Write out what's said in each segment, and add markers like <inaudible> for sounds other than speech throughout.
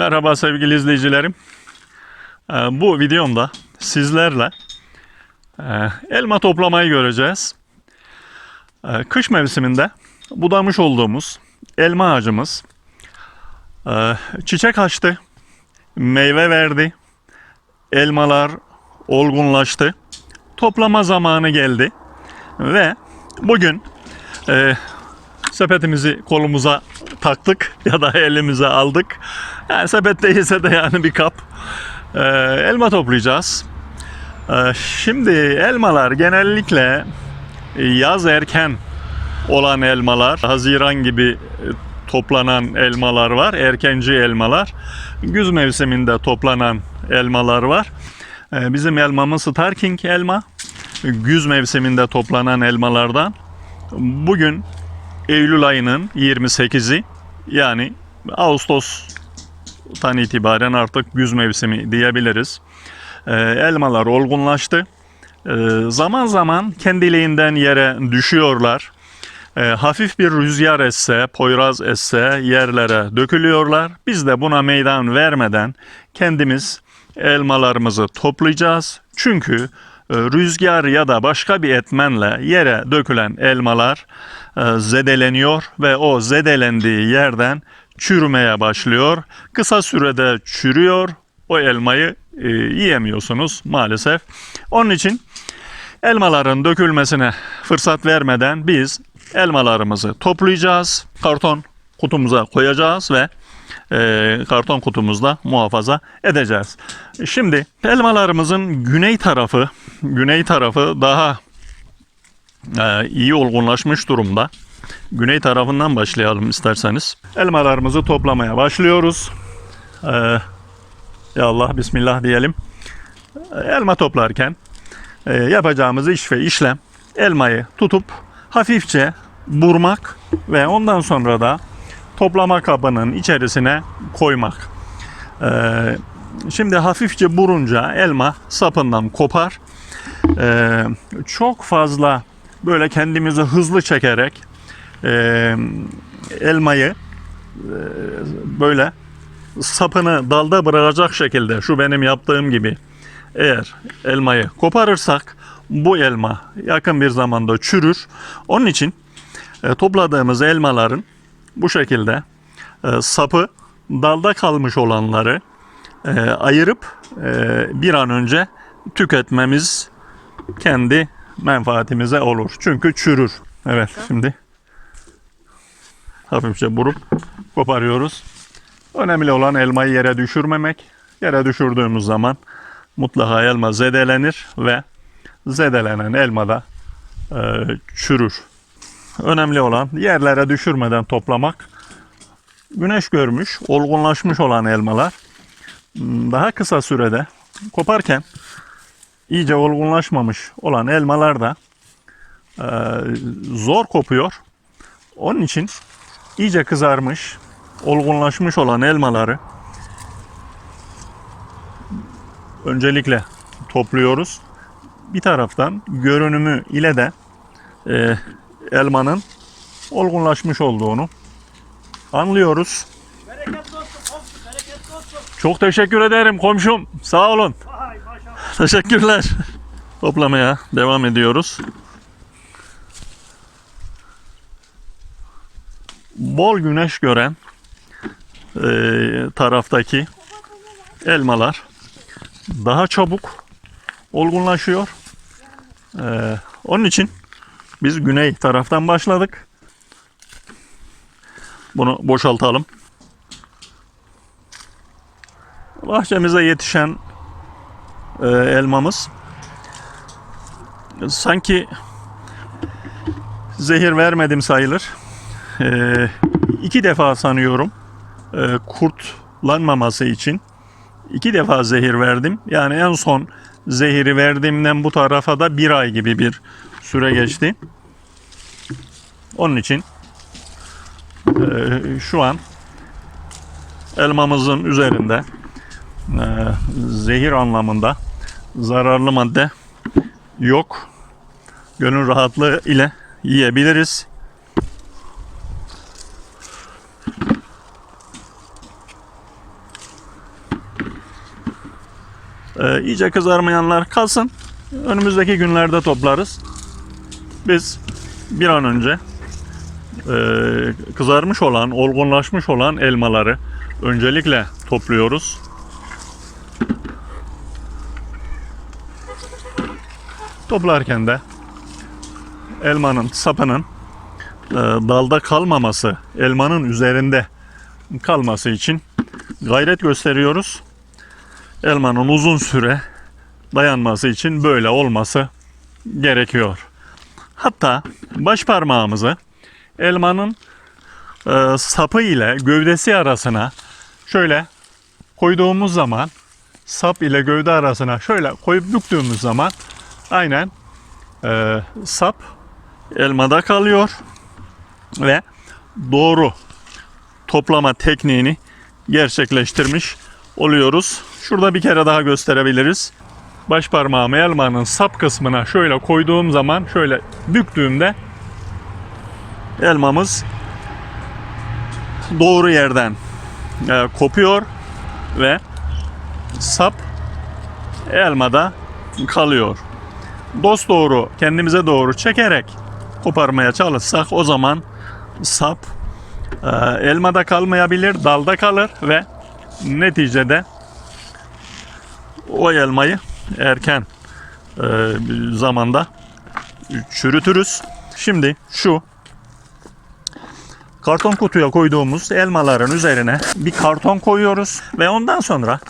Merhaba sevgili izleyicilerim. Ee, Bu videomda sizlerle e, elma toplamayı göreceğiz. Ee, Kış mevsiminde budamış olduğumuz elma ağacımız e, çiçek açtı, meyve verdi, elmalar olgunlaştı, toplama zamanı geldi ve bugün e, sepetimizi kolumuza taktık <laughs> ya da elimize aldık. Yani sepet değilse de yani bir kap. Ee, elma toplayacağız. Ee, şimdi elmalar genellikle yaz erken olan elmalar, Haziran gibi e, toplanan elmalar var, erkenci elmalar. Güz mevsiminde toplanan elmalar var. Ee, bizim elmamız Starking elma. Güz mevsiminde toplanan elmalardan. Bugün Eylül ayının 28'i yani Ağustos'tan itibaren artık güz mevsimi diyebiliriz. Ee, elmalar olgunlaştı. Ee, zaman zaman kendiliğinden yere düşüyorlar. Ee, hafif bir rüzgar esse, poyraz esse yerlere dökülüyorlar. Biz de buna meydan vermeden kendimiz elmalarımızı toplayacağız. Çünkü rüzgar ya da başka bir etmenle yere dökülen elmalar e, zedeleniyor ve o zedelendiği yerden çürümeye başlıyor. Kısa sürede çürüyor. O elmayı e, yiyemiyorsunuz maalesef. Onun için elmaların dökülmesine fırsat vermeden biz elmalarımızı toplayacağız. Karton kutumuza koyacağız ve e, karton kutumuzda muhafaza edeceğiz. Şimdi elmalarımızın güney tarafı, güney tarafı daha e, iyi olgunlaşmış durumda. Güney tarafından başlayalım isterseniz. Elmalarımızı toplamaya başlıyoruz. E, ya Allah Bismillah diyelim. E, Elma toplarken e, yapacağımız iş ve işlem elmayı tutup hafifçe burmak ve ondan sonra da toplama kabının içerisine koymak. Ee, şimdi hafifçe burunca elma sapından kopar. Ee, çok fazla böyle kendimizi hızlı çekerek e, elmayı e, böyle sapını dalda bırakacak şekilde şu benim yaptığım gibi eğer elmayı koparırsak bu elma yakın bir zamanda çürür. Onun için e, topladığımız elmaların bu şekilde e, sapı dalda kalmış olanları e, ayırıp e, bir an önce tüketmemiz kendi menfaatimize olur. Çünkü çürür. Evet şimdi hafifçe burup koparıyoruz. Önemli olan elmayı yere düşürmemek. Yere düşürdüğümüz zaman mutlaka elma zedelenir ve zedelenen elma da e, çürür. Önemli olan yerlere düşürmeden toplamak. Güneş görmüş, olgunlaşmış olan elmalar m, daha kısa sürede koparken iyice olgunlaşmamış olan elmalar da e, zor kopuyor. Onun için iyice kızarmış, olgunlaşmış olan elmaları öncelikle topluyoruz. Bir taraftan görünümü ile de e, elmanın olgunlaşmış olduğunu anlıyoruz. Çok teşekkür ederim komşum. Sağ olun. Teşekkürler. Toplamaya devam ediyoruz. Bol güneş gören e, taraftaki elmalar daha çabuk olgunlaşıyor. E, onun için biz güney taraftan başladık. Bunu boşaltalım. Bahçemize yetişen e, elmamız sanki zehir vermedim sayılır. E, iki defa sanıyorum e, kurtlanmaması için iki defa zehir verdim. Yani en son zehiri verdiğimden bu tarafa da bir ay gibi bir süre geçti. Onun için e, şu an elmamızın üzerinde e, zehir anlamında zararlı madde yok. Gönül rahatlığı ile yiyebiliriz. Ee, iyice kızarmayanlar kalsın. Önümüzdeki günlerde toplarız. Biz bir an önce e, kızarmış olan, olgunlaşmış olan elmaları öncelikle topluyoruz. Toplarken de elmanın sapının e, dalda kalmaması, elmanın üzerinde kalması için gayret gösteriyoruz. Elmanın uzun süre dayanması için böyle olması gerekiyor. Hatta baş parmağımızı elmanın e, sapı ile gövdesi arasına şöyle koyduğumuz zaman sap ile gövde arasına şöyle koyup büktüğümüz zaman aynen e, sap elmada kalıyor ve doğru toplama tekniğini gerçekleştirmiş oluyoruz. Şurada bir kere daha gösterebiliriz. Baş parmağımı elmanın sap kısmına şöyle koyduğum zaman şöyle büktüğümde elmamız doğru yerden e, kopuyor ve sap elmada kalıyor. Dost doğru kendimize doğru çekerek koparmaya çalışsak o zaman sap e, elmada kalmayabilir, dalda kalır ve neticede o elmayı erken e, zamanda çürütürüz. Şimdi şu karton kutuya koyduğumuz elmaların üzerine bir karton koyuyoruz ve ondan sonra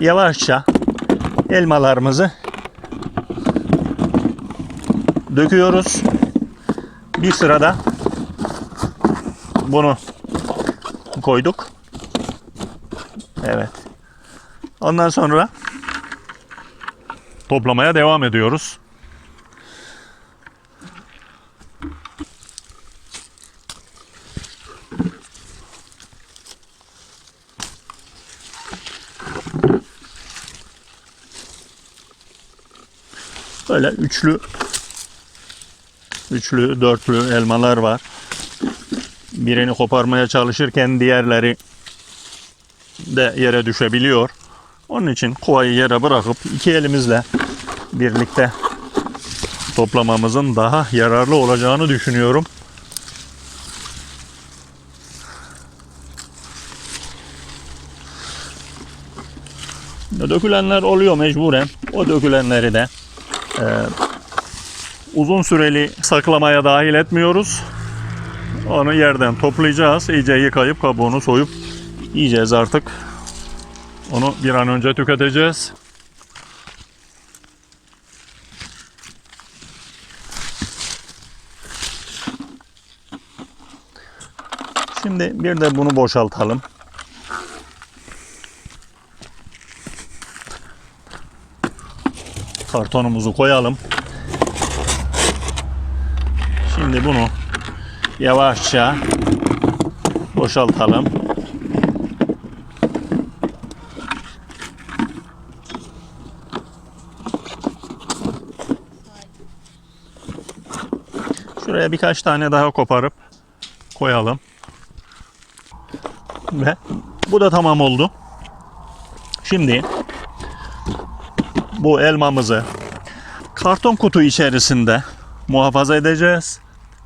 yavaşça elmalarımızı döküyoruz. Bir sırada bunu koyduk. Evet. Ondan sonra toplamaya devam ediyoruz. Böyle üçlü üçlü, dörtlü elmalar var. Birini koparmaya çalışırken diğerleri de yere düşebiliyor. Onun için kovayı yere bırakıp iki elimizle birlikte toplamamızın daha yararlı olacağını düşünüyorum. Dökülenler oluyor mecburen. O dökülenleri de e, uzun süreli saklamaya dahil etmiyoruz. Onu yerden toplayacağız. İyice yıkayıp kabuğunu soyup yiyeceğiz artık. Onu bir an önce tüketeceğiz. Şimdi bir de bunu boşaltalım. Kartonumuzu koyalım. Şimdi bunu yavaşça boşaltalım. Şuraya birkaç tane daha koparıp koyalım. Ve bu da tamam oldu. Şimdi bu elmamızı karton kutu içerisinde muhafaza edeceğiz.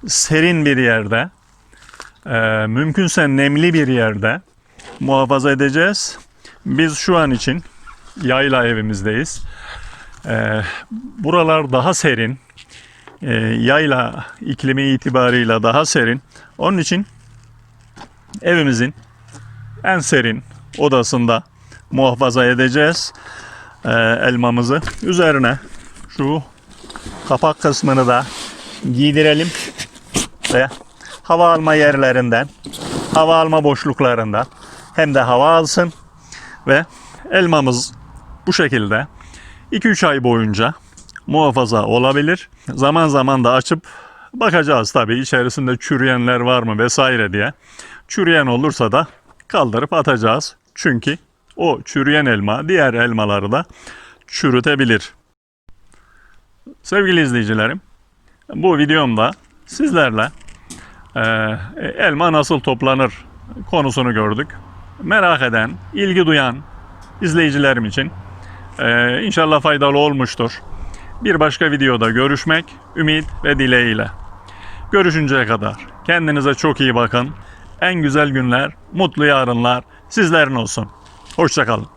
Serin bir yerde, e, mümkünse nemli bir yerde muhafaza edeceğiz. Biz şu an için yayla evimizdeyiz. E, buralar daha serin, e, yayla iklimi itibarıyla daha serin. Onun için evimizin en serin odasında muhafaza edeceğiz e, elmamızı. Üzerine şu kapak kısmını da giydirelim ve hava alma yerlerinden, hava alma boşluklarından hem de hava alsın ve elmamız bu şekilde 2-3 ay boyunca muhafaza olabilir. Zaman zaman da açıp bakacağız tabii içerisinde çürüyenler var mı vesaire diye. Çürüyen olursa da kaldırıp atacağız. Çünkü o çürüyen elma diğer elmaları da çürütebilir. Sevgili izleyicilerim, bu videomda sizlerle elma nasıl toplanır konusunu gördük. Merak eden, ilgi duyan izleyicilerim için Ee, inşallah faydalı olmuştur. Bir başka videoda görüşmek ümit ve dileğiyle. Görüşünceye kadar kendinize çok iyi bakın. En güzel günler, mutlu yarınlar sizlerin olsun. Hoşçakalın.